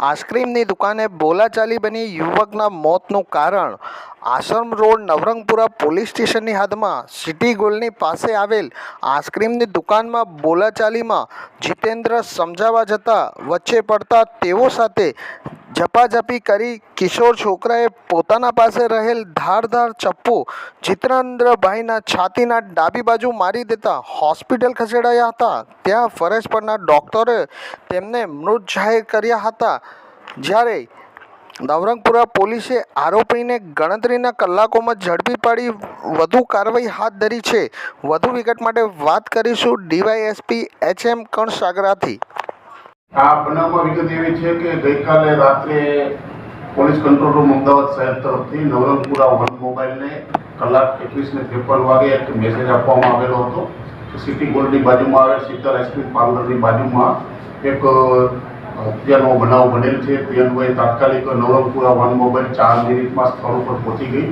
આઈસ્ક્રીમની દુકાને બોલાચાલી બની યુવકના મોતનું કારણ. આશ્રમ રોડ નવરંગપુરા પોલીસ સ્ટેશનની હદમાં સિટી ગોલ્ડની પાસે આવેલ આઈસ્ક્રીમની દુકાનમાં બોલાચાલીમાં જીતેન્દ્ર સમજાવવા જતાં વચ્ચે પડતા તેઓ સાથે ઝપાઝપી કરી કિશોર છોકરાએ પોતાના પાસે રહેલ ધારધાર ચપ્પુ જીતેન્દ્રભાઈના છાતીના ડાબી બાજુ મારી દેતા હોસ્પિટલ ખસેડાયા હતા. ત્યાં ફરજ પરના ડૉક્ટરે તેમને મૃત જાહેર કર્યા હતા. જ્યારે નવરંગપુરા પોલીસે આરોપીને ગણતરીના કલાકોમાં ઝડપી પાડી વધુ કાર્યવાહી હાથ ધરી છે. વધુ વિગત માટે વાત કરીશું ડીવાયએસપી એચ એમ કણસાગરાથી. આ બનાવમાં વિગત એવી છે કે ગઈકાલે રાત્રે પોલીસ કંટ્રોલ રૂમ અમદાવાદ શહેર તરફથી નવરંગપુરા વન મોબાઈલને કલાક એકવીસને ત્રેપન વાગે એક મેસેજ આપવામાં આવેલો હતો સિટી ગોલ્ડની બાજુમાં આવેલ શીતલ આઈસ્ક્રીમ પાર્લરની બાજુમાં એક હત્યાનો બનાવ બનેલ છે. તે તાત્કાલિક નવરંગપુરા વન મોબાઈલ ચાર મિનિટમાં સ્થળ ઉપર પહોંચી ગઈ.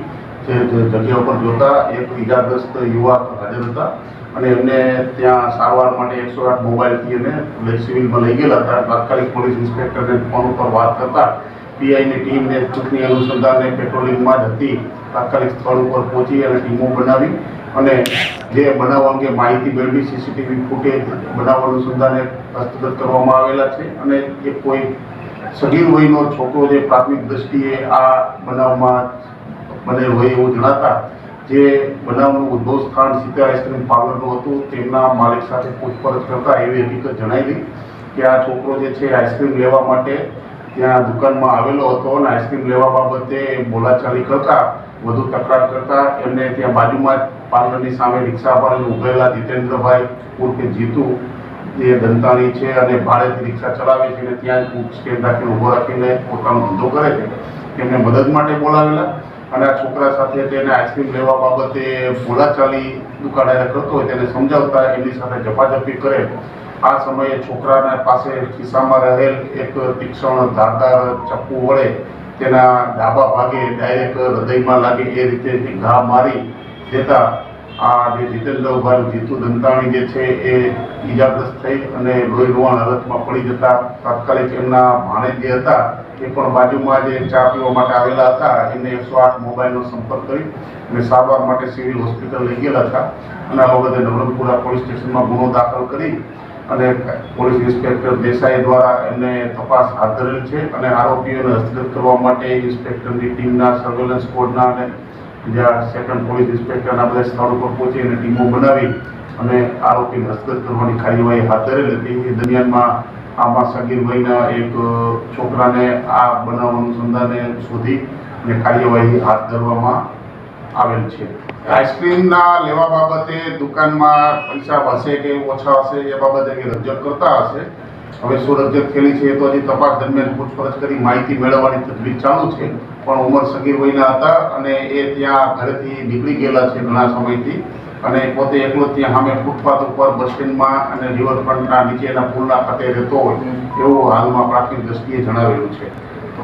જે જગ્યા ઉપર જોતા એક ઈજાગ્રસ્ત યુવક હાજર હતા અને એમને ત્યાં સારવાર માટે એકસો આઠ મોબાઈલથી એને સિવિલમાં લઈ ગયેલા હતા. તાત્કાલિક પોલીસ ઇન્સ્પેક્ટરને ફોન ઉપર વાત કરતા પીઆઈની ટીમને ચૂંટણી અનુસંધાને પેટ્રોલિંગમાં જ હતી. તાત્કાલિક સ્થળ ઉપર પહોંચી અને ટીમો બનાવી અને જે બનાવ અંગે માહિતી મેળવી સીસીટીવી ફૂટેજ બનાવ અનુસંધાને હસ્તગત કરવામાં આવેલા છે અને એ કોઈ સગીર વયનો છોકરો જે પ્રાથમિક દ્રષ્ટિએ આ બનાવમાં બનેલ હોય એવું જણાતા જે બનાવનું ઉદ્ભવ સ્થાન સીતા આઈસ્ક્રીમ પાર્લરનું હતું, તેમના માલિક સાથે પૂછપરછ કરતા એવી હકીકત જણાવી કે આ છોકરો જે છે આઈસ્ક્રીમ લેવા માટે ત્યાં દુકાનમાં આવેલો હતો અને આઈસ્ક્રીમ લેવા બાબતે બોલાચાલી કરતા, વધુ તકરાર કરતા એમને ત્યાં બાજુમાં જ પાર્લરની સામે રિક્ષા પર ઉભેલા જીતેન્દ્રભાઈ ઉર્ફે જીતુ જે દંતાણી છે અને ભાડેથી રિક્ષા ચલાવે છે અને ત્યાં જ સ્ટેન્ડ રાખીને ઊભો રાખીને પોતાનો ધંધો કરે છે. તેમને મદદ માટે બોલાવેલા. અને આ છોકરા સાથે તેને આઈસ્ક્રીમ લેવા બાબતે બોલાચાલી દુકાને કરતો હોય તેને સમજાવતા એમની સાથે ઝપાઝપી કરે. આ સમયે છોકરાના પાસે ખિસ્સામાં રહેલ એક તીક્ષણ ધારદાર ચપ્પુ વડે તેના ડાબા ભાગે ડાયરેક્ટ હૃદયમાં લાગે એ રીતે ઘા મારી દેતા આ જે જીતેન્દ્રભાઈ જીતુ દંતાણી જે છે એ ઈજાગ્રસ્ત થઈ અને લોહી રોવાણ હાલતમાં પડી જતા તાત્કાલિક એમના ભાણે જે હતા, એ પણ બાજુમાં જે ચા પીવા માટે આવેલા હતા. એમને એકસો આઠ મોબાઈલનો સંપર્ક કરી અને સારવાર માટે સિવિલ હોસ્પિટલ લઈ ગયેલા હતા. અને આ બાબતે નવરંગપુરા પોલીસ સ્ટેશનમાં ગુનો દાખલ કરી અને પોલીસ ઇન્સ્પેક્ટર દેસાઈ દ્વારા એમને તપાસ હાથ ધરેલ છે અને આરોપીઓને હસ્તગત કરવા માટે ઇન્સ્પેક્ટરની ટીમના સર્વેલન્સ સ્કોડના અને બીજા સેકન્ડ પોલીસ ઇન્સ્પેક્ટરના બધા સ્થળ ઉપર પહોંચી અને ટીમો બનાવી અને આરોપીને હસ્તગત કરવાની કાર્યવાહી હાથ ધરેલી હતી. એ દરમિયાનમાં આમાં સગીર ભાઈના એક છોકરાને આ બનાવ અનુસંધાને શોધી અને કાર્યવાહી હાથ ધરવામાં આવેલ છે. આઈસ્ક્રીમના લેવા બાબતે દુકાનમાં પૈસા હશે કે ઓછા હશે એ બાબતે રજૂઆત કરતા હશે. હવે સુરત જે થયેલી છે એ તો હજી તપાસ દરમિયાન પૂછપરછ કરી માહિતી મેળવવાની તજવીજ ચાલુ છે. પણ ઉંમર સગીર વયના હતા અને એ ત્યાં ઘરેથી નીકળી ગયેલા છે ઘણા સમયથી. અને પોતે એકલો ત્યાં સામે ફૂટપાથ ઉપર બસ સ્ટેન્ડમાં અને રિવરફ્રન્ટના નીચેના પુલના ખાતે રહેતો હોય, એવું હાલમાં પ્રાથમિક દ્રષ્ટિએ જણાવેલું છે.